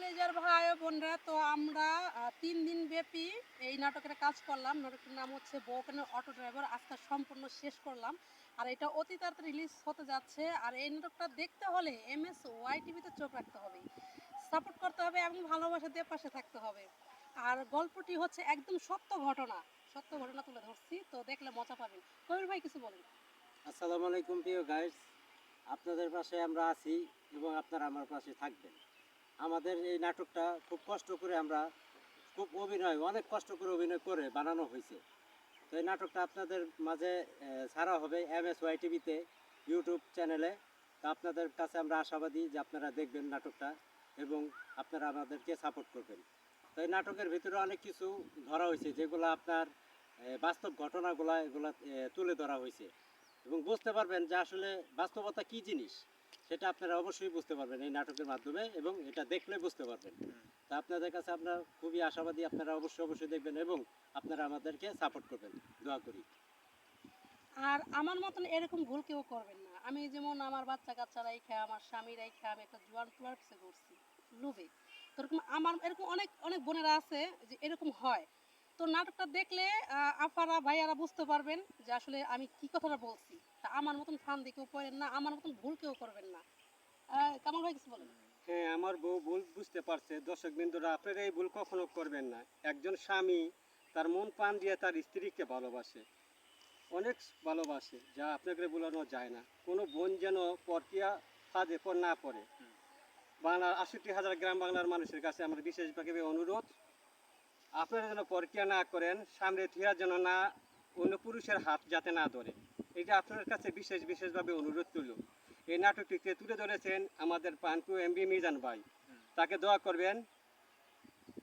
কলেজের ভাই বোনরা, তো আমরা তিন দিন ব্যাপী এই নাটকের কাজ করলাম। নাটকের নাম হচ্ছে বউকানের অটো ড্রাইভার। আজকে সম্পূর্ণ শেষ করলাম। আর এটা অতি তাড়াতাড়ি রিলিজ হতে যাচ্ছে। আর এই নাটকটা দেখতে হলে এম এস ওয়াই টিভিতে চোখ রাখতে হবে। সাপোর্ট করতে হবে এবং ভালোবাসা দিয়ে পাশে থাকতে হবে। আর গল্পটি হচ্ছে একদম সত্য ঘটনা। সত্য ঘটনা তুলে ধরছি। তো দেখলে মজা পাবেন। কবির ভাই, কিছু বলেন। আসসালামু আলাইকুম প্রিয় গাইস আপনাদের পাশে আমরা আছি এবং আপনারা আমার পাশে থাকবেন। আমাদের এই নাটকটা খুব কষ্ট করে আমরা খুব অভিনয়, অনেক কষ্ট করে অভিনয় করে বানানো হয়েছে। তো এই নাটকটা আপনাদের মাঝে ছাড়া হবে এম এস ওয়াই টিভিতে ইউটিউব চ্যানেলে তো আপনাদের কাছে আমরা আশাবাদী যে আপনারা দেখবেন নাটকটা এবং আপনারা আমাদেরকে সাপোর্ট করবেন। তো এই নাটকের ভিতরে অনেক কিছু ধরা হয়েছে, যেগুলো আপনার বাস্তব ঘটনাগুলা এগুলা তুলে ধরা হয়েছে। এবং বুঝতে পারবেন যে আসলে বাস্তবতা কি জিনিস। সেটা আপনারা অবশ্যই বুঝতে পারবেন এই নাটকের মাধ্যমে এবং এটা দেখলে বুঝতে পারবেন। তা আপনাদের কাছে আমরা খুবই আশাবাদী, আপনারা অবশ্যই অবশ্যই দেখবেন এবং আপনারা আমাদেরকে সাপোর্ট করবেন। দোয়া করি। আর আমার মতন এরকম ভুল কেউ করবেন না। আমি যেমন আমার বাচ্চা কাচ্চা রাইখা, আমার স্বামী রাইখা, আমি একটা জোয়ান প্লার পিছে করছি লোভে তো এরকম আমার, এরকম অনেক অনেক বোনেরা আছে যে এরকম হয়। তো নাটকটা দেখলে আপারা ভাইয়ারা বুঝতে পারবেন যে আসলে আমি কি কথাটা বলছি। তা আমার মতন ফান কেউ পড়েন না আমার মতন ভুল কেউ করবেন না। কামাল ভাই কিছু বলেন? হ্যাঁ আমার বউ ভুল বুঝতে পারছে। দর্শক বিন্দুরা আপনারা এই ভুল কখনো করবেন না। একজন স্বামী তার মন প্রাণ দিয়ে তার স্ত্রীকে ভালোবাসে। অনেক ভালোবাসে যা আপনাকে বলানো যায় না। কোনো বোন যেন পরকিয়া ফাঁদে পর না পড়ে। বাংলার আষট্টি হাজার গ্রাম বাংলার মানুষের কাছে আমার বিশেষভাবে অনুরোধ আপনারা যেন পরকিয়া না করেন, সামনে থিয়া যেন না, অন্য পুরুষের হাত যাতে না ধরে। এটা আপনার কাছে বিশেষ, বিশেষভাবে অনুরোধ তুলো এই নাটকটিকে তুলে ধরেছেন আমাদের পানকু এম বি মিজান ভাই। তাকে দোয়া করবেন,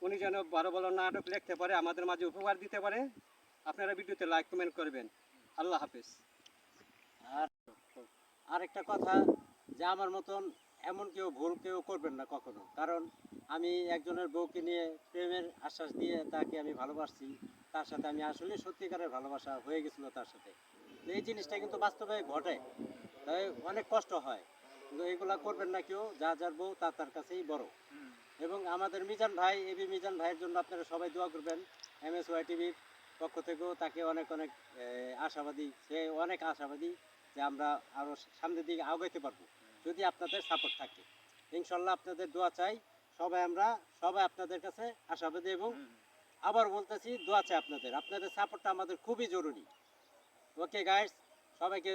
উনি যেন বড় বড় নাটক লিখতে পারে, আমাদের মাঝে উপহার দিতে পারে। আপনারা ভিডিওতে লাইক কমেন্ট করবেন। আল্লাহ হাফেজ। আর আরেকটা কথা, যে আমার মতন এমন কেউ ভুল কেউ করবেন না কখনো। কারণ আমি একজনের বউকে নিয়ে প্রেমের আশ্বাস দিয়ে তাকে আমি ভালোবাসছি, তার সাথে আমি আসলে সত্যিকারের ভালোবাসা হয়ে গেছিল তার সাথে। তো এই জিনিসটা কিন্তু বাস্তবে ঘটে। তাই অনেক কষ্ট হয়। কিন্তু এগুলা করবেন না কেউ, যা যার বউ তার তার কাছেই বড়। এবং আমাদের মিজান ভাই, এবি মিজান ভাইয়ের জন্য আপনারা সবাই দোয়া করবেন। এম এস ওয়াই টিভির পক্ষ থেকেও তাকে অনেক অনেক আশাবাদী, সে অনেক আশাবাদী যে আমরা আরও সামনের দিকে আগাইতে পারব। যদি আপনাদের সাপোর্ট থাকে। ইনশাল্লাহ আপনাদের দোয়া চাই। সবাই আমরা সবাই আপনাদের কাছে আশাবাদী এবং আবার বলতেছি দোয়া চাই আপনাদের। আপনাদের সাপোর্টটা আমাদের খুবই জরুরি। ওকে গাইস সবাইকে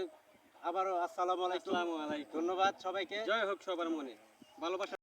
আবারও আসসালামু আলাইকুম। আসসালামু আলাইকুম। ধন্যবাদ সবাইকে। জয় হোক সবার মনে। ভালোবাসা